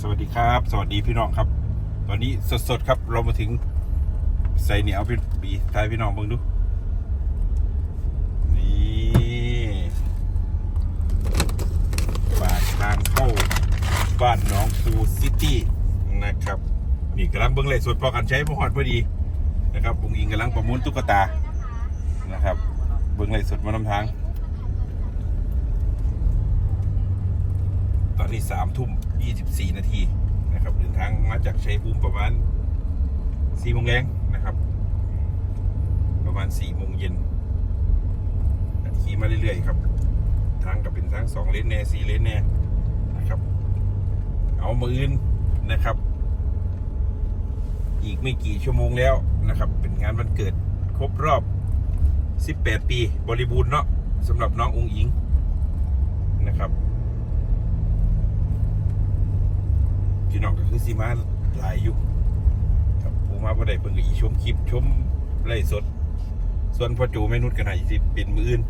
สวัสดีครับ สวัสดีพี่น้องครับ ตอนนี้สดๆครับ เรามาถึงใส่เหนียวพี่บีทายพี่น้องเบิ่งดู นี่ปากทางเข้าบ้านน้องซูซิตี้นะครับ นี่กำลังเบิ่งเลยสดพอกันใช้พอหอดพอดีนะครับปุงอิงกำลังประมูลตุ๊กตานะครับ เบิ่งเลยสดมานำทาง ตอนนี้สามทุ่ม ยี่สิบสี่นาทีนะครับเดินทางมาจากชัยภูมิประมาณสี่โมงแรงนะครับ ประมาณสี่โมงเย็นขี่มาเรื่อยๆครับทางกับเป็นทางสองเลนแน่สี่เลนแน่นะครับ เอามืออื่นนะครับ อีกไม่กี่ชั่วโมงแล้วนะครับ เป็นงานวันเกิดครบรอบ 18 ปีบริบูรณ์เนาะสำหรับน้ององอิงนะครับ พี่น้องก็คือสีมาหลายอยู่ครับผู้มาบ่ได้เพิ่งก็อีชมคลิปชมไล่สด ส่วนพ่อจูแม่นุชกันไหนสิเป็นมืออื่น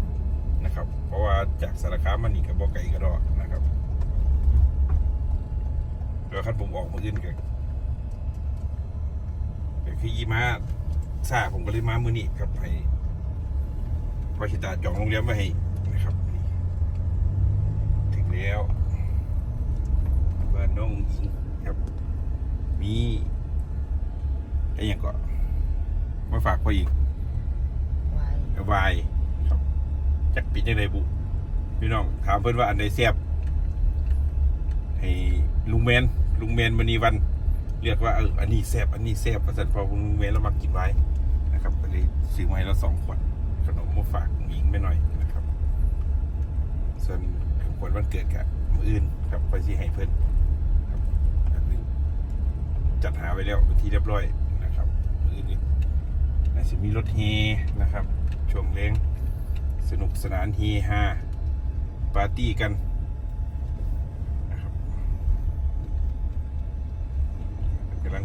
นะครับ เพราะว่าจากสารคามมันนี่กับบ่ไก่ก็ดอกนะครับแล้วคันผมออกมืออื่นก็ก็คืออีมาซาผมก็เลยมามือนี้ครับให้พอชิตาจองโรงแรมไว้ให้นะครับ ถึงแล้วบ้านน้องหญิง ครับ มีไอ้หยังก็มาฝากพ่ออีกไว้วายครับจากปิดยังไงบุพี่น้องถามเพื่อนว่าอันใดแซ่บให้ลุงแมนลุงแมนมณีวัน เรียกว่าเอออันนี้แซ่บอันนี้แซ่บประสันพอลุงแมนเรามากินไว้นะครับก็เลยซื้อมาให้เราสองขวดขนมมาฝากหญิงไม่หน่อยนะครับ ส่วนของขวัญวันเกิดกับมืออื่นครับไปที่ให้เพื่อนครับแบบนี้ จัดหาไว้แล้วเป็นที่เรียบร้อยนะครับมือนี้น่าจะมีรถเฮนะครับ ช่วงเล้งสนุกสนานเฮฮาปาร์ตี้กันนะครับกำลัง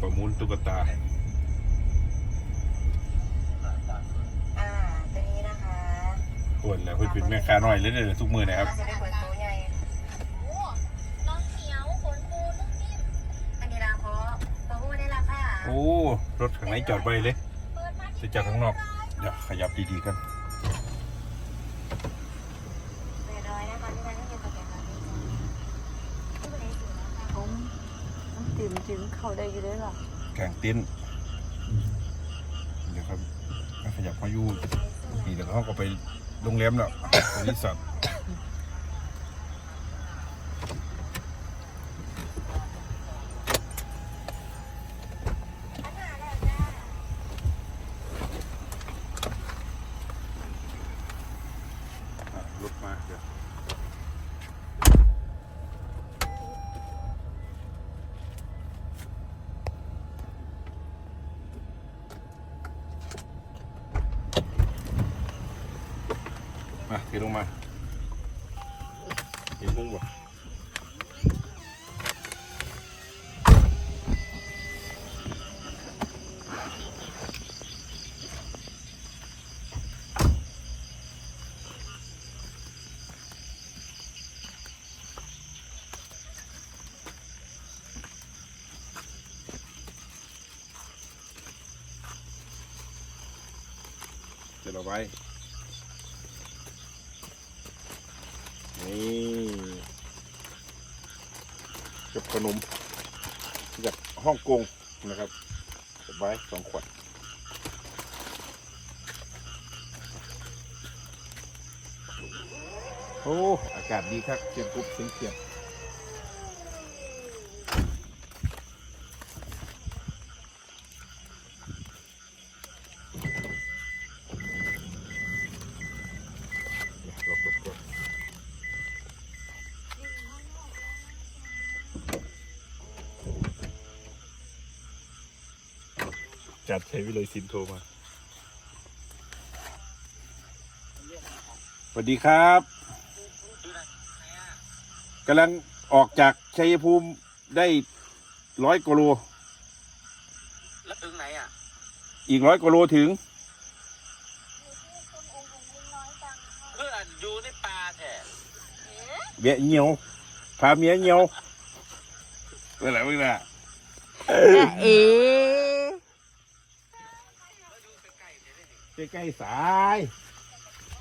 ประมูลตุ๊กตาอ่าตัวนี้นะคะปวดแล้วเพื่อนเป็นแม่ค้าน้อยเลยเนี่ยทุกมือนะครับ รถข้างในจอดไว้เลยเปิดมาจะจากข้างนอกเดี๋ยวขยับดีๆกันแปดร้อยนะคะที่ร้านที่อยู่กับแกค่ะที่บริสุทธิ์นะคะผมมันติ่มจิ้มเข้าได้อยู่ด้วยเหรอแข่งเต้นท์เดี๋ยวครับให้ขยับมาอยู่นี่เดี๋ยวเขาก็ไปโรงแรมแล้วไปรีสอร์ทอะรถมาเดี๋ยว มาเทลงมาเห็นมุ้งบ่เดี๋ยวเราไว้ นี่กับขนมจากฮ่องกงนะครับสบายสองขวดโอ้ อากาศดีครับเชียงกุ๊บเสียงเขียบเดี๋ยวรบๆๆ จัดใช้วิเลยซินโทรมาสวัสดีครับกำลังออกจากชัยภูมิได้ร้อยกิโลแล้วถึงไหนอะ อีกร้อยกิโลถึง เพื่อนอยู่ในป่าแท้เบียเหี่ยวพาเมียเหี่ยวเมื่อไหร่มึงน่ะจ้าเอ๋ ใกล้ๆสาย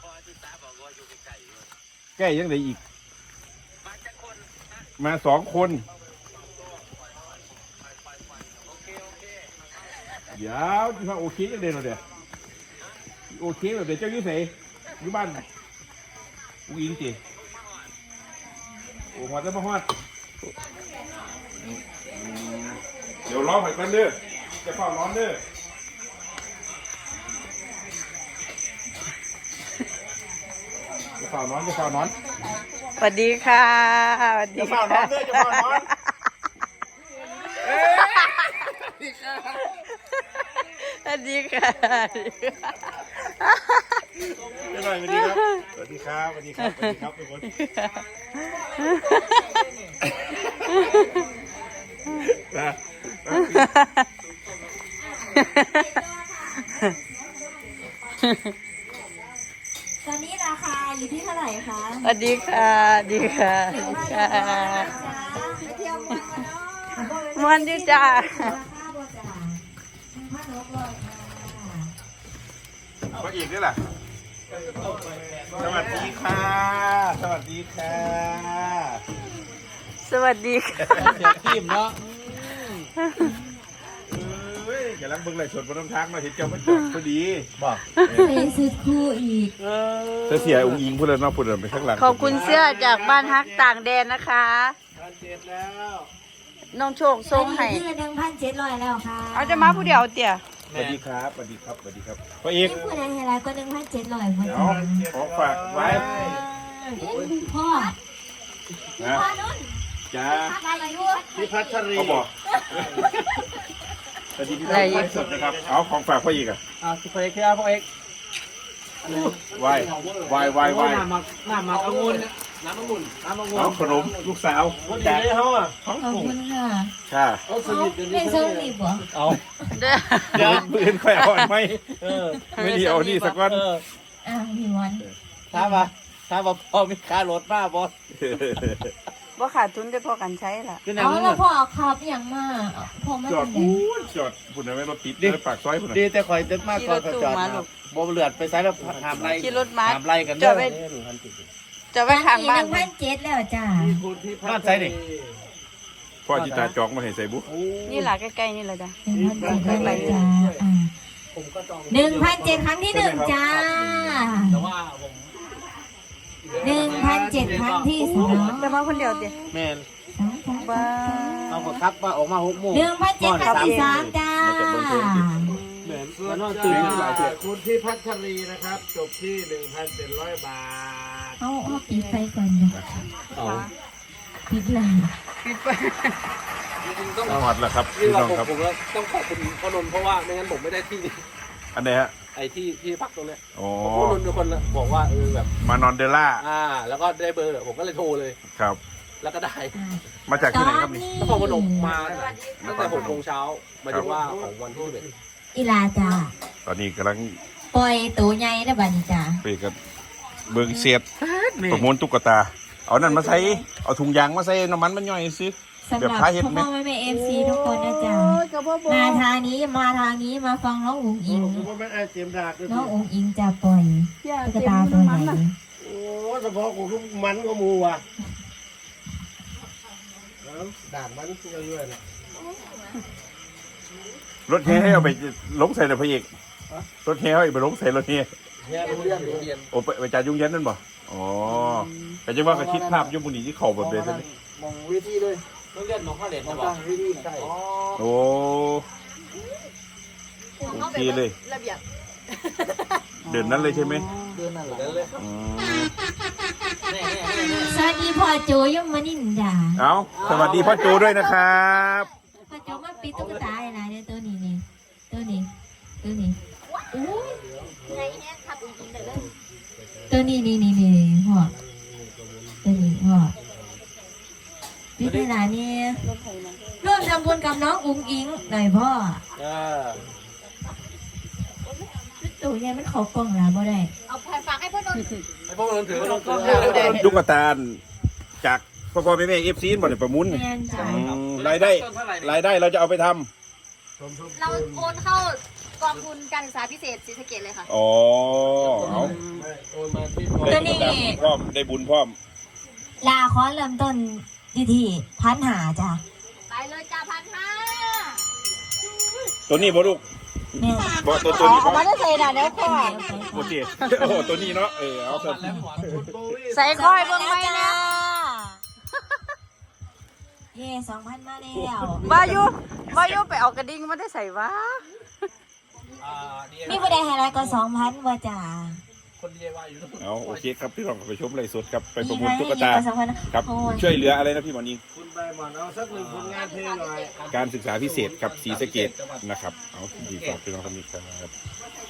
พอที่ตาบอกว่าอยู่ไกลๆอยู่ใกล้ยังไงอีก มาสองคน เดี๋ยวที่มาโอเคยังเด่นเราเดี๋ยวโอเคแบบเดี๋ยวเจ้าอยุ่เสยอยู่บ้านอุ้งอิงจีโอ้ฮอดแล้วพ่อฮอดเดี๋ยวร้องไปกันเด้อจะเฝ้าร้อนเด้อ เฝ้านอนจะเฝ้านอนสวัสดีค่ะสวัสดีจะเฝ้าค่ะนอนเด้อจะเฝ้านอนเอ้ยสวัสดีค่ะเดี๋ยวหน่อยสวัสดีครับสวัสดีครับสวัสดีครับสวัสดีครับทุกคนนะตอนนี้ราคา อยู่ที่เท่าไหร่คะสวัสดีค่ะสวัสดีค่ะสวัสดีค่ะไปเที่ยวเมืองกันเนาะมันดีจ้าราคาบ่จ่าพันหกร้อยค่ะพระเอกด้วยล่ะสวัสดีค่ะ สวัสดีค่ะสวัสดีค่ะ เสียทีมเนาะเอ้ย กำลังเบิ่งไหลฟ์สดบนน้ำทางมาเห็นเจ้ามันจอดพอดีบอกไปสุดคู่อีก เธอเสียอุ้งอิงพูดแล้วเนาะพูดแล้วไปข้างหลังขอบคุณเสื้อจากบ้านฮักต่างแดนนะคะเจ็ดแล้วน้องโชคส่งให้อันนี้คือหนึ่งพันเจ็ดร้อยแล้วค่ะเอาจะมาผู้เดียวเตี่ยสวัสดีครับสวัสดีครับสวัสดีครับพระเอกนี่ผู้ใดให้ไรก็หนึ่งพันเจ็ดร้อยหมดเดี๋ยวของฝากไว้พ่อนะพ่อนุ่นจ้าทำอะไรอยู่พี่พัชรีเขาบอก สวัสดีพี่น้องไลฟ์สดนะครับ เอาของฝากพระเอกอะอ่าพี่เอกครับพ่อเอกไหว้ไหว้ไหว้ไหว้น้ำมักน้ำมักองุ่นน้ำองุ่นน้ำองุ่นเอาขนมลูกสาววันนี้เขาอะของขอบผมคุณค่ะค่ะเอาสเอานิทกันเป็นโซนนิบเหรอเอาเด้อเดี๋ยวปืนค่อยเอาอันไหมเออไม่ดีเอานี่สักก้อนเอออะพี่วันถ้ามาถ้ามาพอมีค่ารถมาบอส ว่าขาดทุนได้พอกันใช้ล่ะขึ้นยัเอางแล้วพ่อขับอย่างมากพ่อไม่จอดทำพูเลยดจอดพูดนะไม่รถติดเลยปากซอยพูดนะดีแต่คอยเต็มมากก่อนเขาจอดขี่รถตู้มาลูกบ่เลือดไปใส่แล้วหามไรขี่รถมาหามไรกันจอดไว้จะไว้ข้างบ้านหนึ่งพันเจ็ดแล้วจ้าบ้านใส่ดิพ่อจิตาจอกมาให้ใส่บุนี่ล่ะใกล้ๆนี่แหละจ้ะ หนึ่งพันเจ็ดแล้วจ้าอ่าหนึ่งพันเจ็ดครั้งที่หนึ่งจ้า แต่ว่าผม หนึ่งพันเจ็ดครั้งที่สองจะมาคนเดียวเตี่ยแมนสองสามบ้าเอาก็ครับว่าออกมาหกโมงหนึ่งพันเจ็ดครั้งที่สามจ้าเหมือนมันว่าตื่นหลายเดือนคุณที่พัชรีนะครับ จบที่1,700บาท เอาเอาปิดไฟก่อนเดี๋ยวปิดเลยต้องหอดแล้วครับนี่พี่เราน้องผมครับผมแล้วต้องขอบคุณพ่อนนท์เพราะว่าไม่งั้นผมไม่ได้ที่นี่ อันไหนฮะ ไอ้ที่ที่พักตรงเนี้ยอ๋อพ่อนนท์เป็นคนบอกว่าเออแบบ มานอนเดล่า อ่า แล้วก็ได้เบอร์ผมก็เลยโทรเลย ครับ แล้วก็ได้มาจากตที่อไหนครับนนี่นี้นครพนมมาตั้งแต่หกโมงเช้าหมายถึงว่าของวันที่สิบเอ็ดอีลาจ้าตอนนี้กำลังปล่อยตัวใหญ่ได้บัดนี้จ้าไปกับเบิงเสียดประมวลตุ๊กตา เอานั่นมาใส่ เอาถุงยางมาใส่น้ำมันมันย่อยซื้อ สำหแบรับบพาเฮ็ดไหม พ่อแม่แม่เอฟซีทุกคนนะจ๊ะโอ้ย กับพ่อบอกมาทางนี้มาทางนี้มาฟังน้องอุ๋งอิงผมว่าไม่ไอ้เจมส์ดากเลยน้องอุ๋งอิงจะปล่อยอย่าตุ๊กเต็มตาตัวใหน้ำญ่มันน่ะโอ้เฉพาะกูทุกมันก็มูว่ะเอาด่างมันเรื่อยๆนะรถเฮให้เอาไปลงใส่ในพระเอกรถเฮให้เอาไปลงใส่รถเฮเนี่ยเรียนเรียนโอ้ไปไปจ่ายยุ่งเย็นนั่นบ่อ๋อแต่จะว่าก็คิดภาพยุ่งบุนีที่เข่าแบบเดียวใช่ไหมมองวิธีเลย ต้องเรียนมองข้าเหรียญมองนะบอตั้กงวิธีใช่อ๋อโอ้ โอเคเลย ระเบียบเดินนั้นเลยใช่ไหมเดือนนั่นแหละเลยอืมแน่แน่แน่แน่สวัสดีพ่อโจยมมานินจ้าเอาสวัสดีพ่อโจด้วยนะครับพ่อโจมาปิดตุ๊กตาอะไรนะเนี่ยตัวนี้นี่ตัวนี้ตัวนี้อู้ไงแห้งขับจริงๆเลยเลยตัวนี้นี่นี่นี่พ่อตัวนี้พ่อ ปิดเวลานี่ร่วมทำบุญกับน้องอุ๋งอิงหน่อยพ่อเออตัวใหญ่มันเขากล่องแล้วบ่ได้เอาแผ่ฝากให้พ่อนนท์ไอ้พวกนั้นถือว่าเราตุ๊กตาจากพ่อพ่อแม่แม่เอฟซีบ่ได้ประมูลแม่นจ้ะอืมรายได้รายได้เราจะเอาไปทำสมทบเราโอนเข้ากองทุนการศึกษาพิเศษศรีสะเกดเลยค่ะอ๋อเอาไม่โอนมาที่ตัวนี้ได้บุญพร้อมได้บุญพร้อมลาคอเริ่มต้น ที่ที่พันหาจ้ะไปเลยจ้าพันห้าตัวนี้บ่ลูกแม่บ่ตัวตัวนี้บ่มาได้ใส่น่ะเด้อพ่อโอเคโอ้โหตัวนี้เนาะเออเอาตัวใส่ค่อยเบิ่งไหมนะเย่สองพันมาแล้ววายุวายุไปเอากระดิ่งมาได้ใส่วะอ่าดีมีผู้ใดให้ร้ายก็สองพันว่าจ้า คน DIY อยู่นู่นเอาโอเคครับพี่น้องไปชมไลฟ์สดครับไปประมูลตุ๊กตาสองพันครับโอ้ยช่วยเหลืออะไรนะพี่หมอนิงคุณใบหมอนเอาสักหนึ่งผลงานเพลงหน่อยการศึกษาพิเศษกับศรีสะเกดนะครับเอาดีฝากพี่น้องคนนี้ครับ